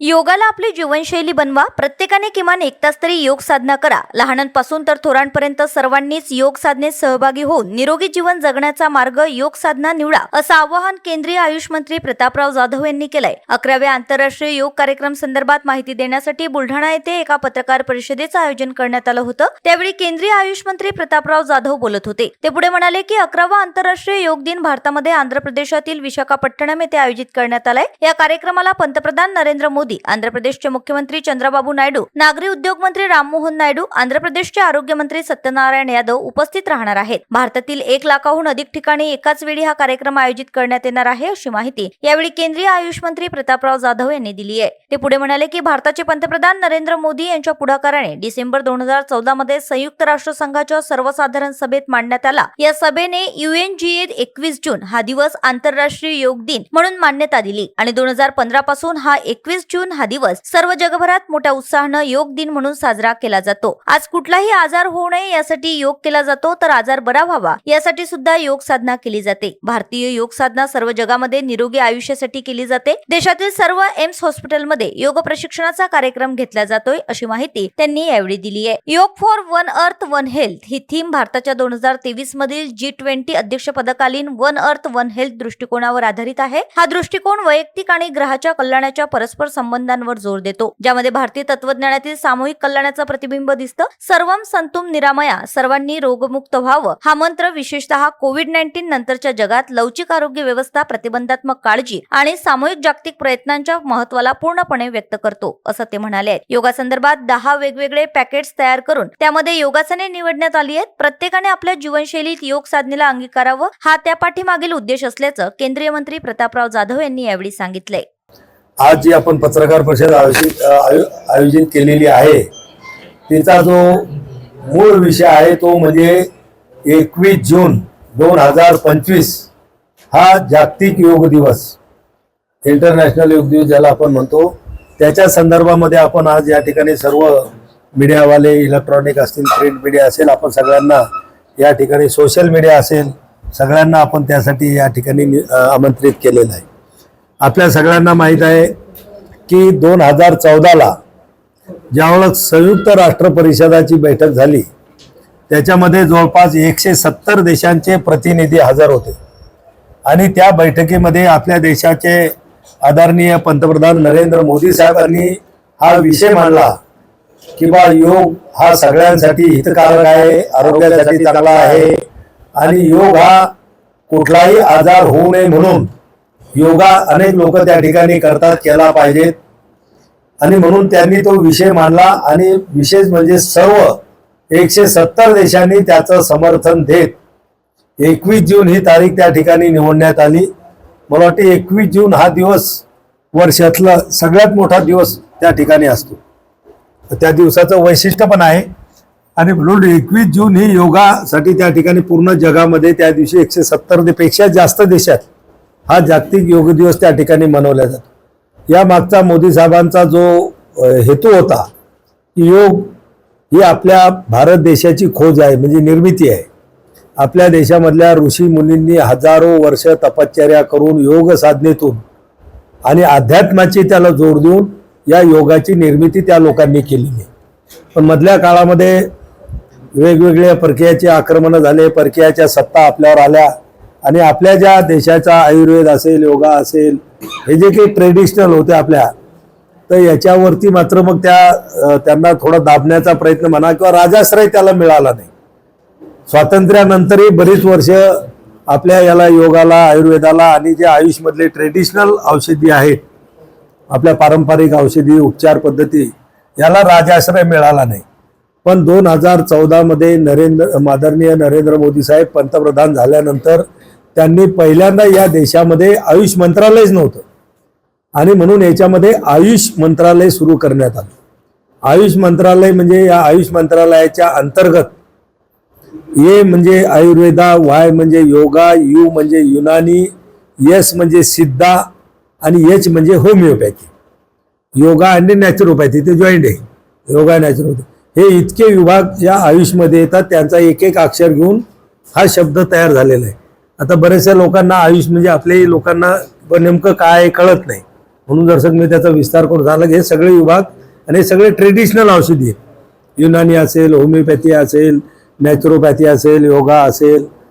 योगाला आपली जीवनशैली बनवा. प्रत्येकाने किमान एक तास तरी योग साधना करा. लहानांपासून तर थोरांपर्यंत सर्वांनीच योग साधनेत सहभागी होऊन निरोगी जीवन जगण्याचा मार्ग योग साधना निवडा असं आवाहन केंद्रीय आयुष मंत्री प्रतापराव जाधव यांनी केलंय. अकराव्या आंतरराष्ट्रीय योग कार्यक्रम संदर्भात माहिती देण्यासाठी बुलढाणा येथे एका पत्रकार परिषदेचं आयोजन करण्यात आलं होतं. त्यावेळी केंद्रीय आयुष मंत्री प्रतापराव जाधव बोलत होते. ते पुढे म्हणाले की अकरावा आंतरराष्ट्रीय योग दिन भारतामध्ये आंध्र प्रदेशातील विशाखापट्टणम येथे आयोजित करण्यात आलाय. या कार्यक्रमाला पंतप्रधान नरेंद्र मोदी मोदी आंध्र प्रदेशचे मुख्यमंत्री चंद्रबाबू नायडू नागरी उद्योग मंत्री राममोहन नायडू आंध्र प्रदेशचे आरोग्यमंत्री सत्यनारायण यादव उपस्थित राहणार आहेत. भारतातील एक लाखाहून अधिक ठिकाणी एकाच वेळी हा कार्यक्रम आयोजित करण्यात येणार आहे अशी माहिती यावेळी केंद्रीय आयुष मंत्री प्रतापराव जाधव यांनी दिली आहे. ते पुढे म्हणाले की भारताचे पंतप्रधान नरेंद्र मोदी यांच्या पुढाकाराने डिसेंबर दोन हजार चौदा मध्ये संयुक्त राष्ट्रसंघाच्या सर्वसाधारण सभेत मांडण्यात आला. या सभेने युएनजीए एकवीस जून हा दिवस आंतरराष्ट्रीय योग दिन म्हणून मान्यता दिली आणि दोन हजार पंधरा पासून हा एकवीस जून जून हा दिवस सर्व जगभरात मोठ्या उत्साहानं योग दिन म्हणून साजरा केला जातो. आज कुठलाही आजार होऊ नये यासाठी योग केला जातो तर आजार बरा व्हावा यासाठी सुद्धा योग साधना केली जाते. भारतीय योग साधना सर्व जगामध्ये निरोगी आयुष्यासाठी केली जाते. देशातील सर्व एम्स हॉस्पिटलमध्ये योग प्रशिक्षणाचा कार्यक्रम घेतला जातोय अशी माहिती त्यांनी यावेळी दिली आहे. Yoga for one earth one health he theme भारताच्या दोन हजार तेवीस मधील जी ट्वेंटी अध्यक्षपदाकालीन वन अर्थ वन हेल्थ दृष्टिकोनावर आधारित आहे. हा दृष्टिकोन वैयक्तिक आणि ग्रहाच्या कल्याणाच्या परस्पर संबंधांवर जोर देतो. ज्यामध्ये भारतीय तत्वज्ञानातील सामूहिक कल्याणाचं प्रतिबिंब दिसतं. सर्वम संतुम निरामया सर्वांनी रोगमुक्त व्हावं. हा मंत्र विशेषतः कोविड नाईन्टीन नंतरच्या जगात लवचिक आरोग्य व्यवस्था प्रतिबंधात्मक काळजी आणि सामूहिक जागतिक प्रयत्नांच्या महत्वाला पूर्णपणे व्यक्त करतो असं ते म्हणाले योगासंदर्भात दहा वेगवेगळे पॅकेट्स तयार करून त्यामध्ये योगासने निवडण्यात आली आहेत. प्रत्येकाने आपल्या जीवनशैलीत योग साधनेला अंगीकारावं हा त्या पाठीमागील उद्देश असल्याचं केंद्रीय मंत्री प्रतापराव जाधव यांनी यावेळी सांगितलंय. आज जी आपण पत्रकार परिषद आयोजित आयो- आयोजित केलेली आहे तिचा जो मूळ विषय आहे तो म्हणजे एकवीस जून दोन हजार पंचवीस हा जागतिक योग दिवस इंटरनॅशनल योग दिवस ज्याला आपण म्हणतो. त्याच्या संदर्भामध्ये आपण आज या ठिकाणी सर्व मीडियावाले इलेक्ट्रॉनिक असतील प्रिंट मीडिया असेल आपण सगळ्यांना या ठिकाणी सोशल मीडिया असेल सगळ्यांना आपण त्यासाठी या ठिकाणी नि- आमंत्रित केलेलं आहे. आपल्या सगळ्यांना माहीत आहे की दोन हजार चौदाला ज्यावेळेस संयुक्त राष्ट्र परिषदाची बैठक झाली त्याच्यामध्ये जवळपास एकशे सत्तर देशांचे प्रतिनिधी हजर होते. आणि त्या बैठकीमध्ये आपल्या देशाचे आदरणीय पंतप्रधान नरेंद्र मोदी साहेबांनी हा विषय मांडला की बा योग हा सगळ्यांसाठी हितकारक आहे आरोग्यासाठी चांगला आहे. आणि योग हा कुठलाही आजार होऊ नये म्हणून योगा अनेक लोक त्या ठिकाणी करतात केला पाहिजेत आणि म्हणून त्यांनी तो विषय मांडला आणि विशेष म्हणजे सर्व एकशे सत्तर देशांनी त्याचं समर्थन देत एकवीस जून ही तारीख त्या ठिकाणी निवडण्यात आली. मला वाटते एकवीस जून हा दिवस वर्षातला सगळ्यात मोठा दिवस त्या ठिकाणी असतो. त्या दिवसाचं वैशिष्ट्य पण आहे. आणि म्हणून एकवीस जून ही योगासाठी त्या ठिकाणी पूर्ण जगामध्ये त्या दिवशी एकशे सत्तरपेक्षा जास्त देशात हा जागतिक योग दिवस त्या ठिकाणी मनवला जातो. या मागचा मोदी साहेबांचा जो हेतू होता योग ही आपल्या भारत देशाची खोज आहे म्हणजे निर्मिती आहे. आपल्या देशामधल्या ऋषी मुनींनी हजारो वर्ष तपश्चर्या करून योग साधनेतून आणि अध्यात्माची त्याला जोड देऊन या योगाची निर्मिती त्या लोकांनी केलेली आहे. पण मधल्या काळामध्ये वेगवेगळ्या परकीयाचे आक्रमणं झाले परकीयाच्या सत्ता आपल्यावर आल्या आणि आपल्या ज्या देशाचा आयुर्वेद असेल योगा असेल हे जे काही ट्रेडिशनल होते आपल्या तर याच्यावरती मात्र मग त्या त्यांना थोडा दाबण्याचा प्रयत्न म्हणा किंवा राजाश्रय त्याला मिळाला नाही. स्वातंत्र्यानंतरही बरीच वर्ष आपल्या याला योगाला आयुर्वेदाला आणि जे आयुषमधले ट्रेडिशनल औषधी आहेत आपल्या पारंपरिक औषधी उपचार पद्धती याला राजाश्रय मिळाला नाही. पण दोन हजार चौदामध्ये नरेंद्र आदरणीय नरेंद्र मोदी साहेब पंतप्रधान झाल्यानंतर त्यांनी पहिल्यांदा या देशामध्ये आयुष मंत्रालयच नव्हतं. आणि म्हणून याच्यामध्ये आयुष मंत्रालय सुरू करण्यात आलं. आयुष मंत्रालय म्हणजे या आयुष मंत्रालयाच्या अंतर्गत ए म्हणजे आयुर्वेदा वाय म्हणजे योगा यू म्हणजे युनानी यस म्हणजे सिद्धा आणि एच म्हणजे होमिओपॅथी. योगा आणि नॅचरोपॅथी ते जॉईंट आहे. योगा नॅचरोपॅथी हे इतके विभाग या आयुषमध्ये येतात त्यांचा एक एक अक्षर घेऊन हा शब्द तयार झालेला आहे. आता बऱ्याचशा लोकांना आयुष म्हणजे आपल्याही लोकांना नेमकं काय कळत नाही. म्हणून जर मी त्याचा विस्तार करून झाला हे सगळे विभाग आणि हे सगळे ट्रेडिशनल औषधी आहेत. युनानी असेल होमिओपॅथी असेल नॅचरोपॅथी असेल योगा असेल.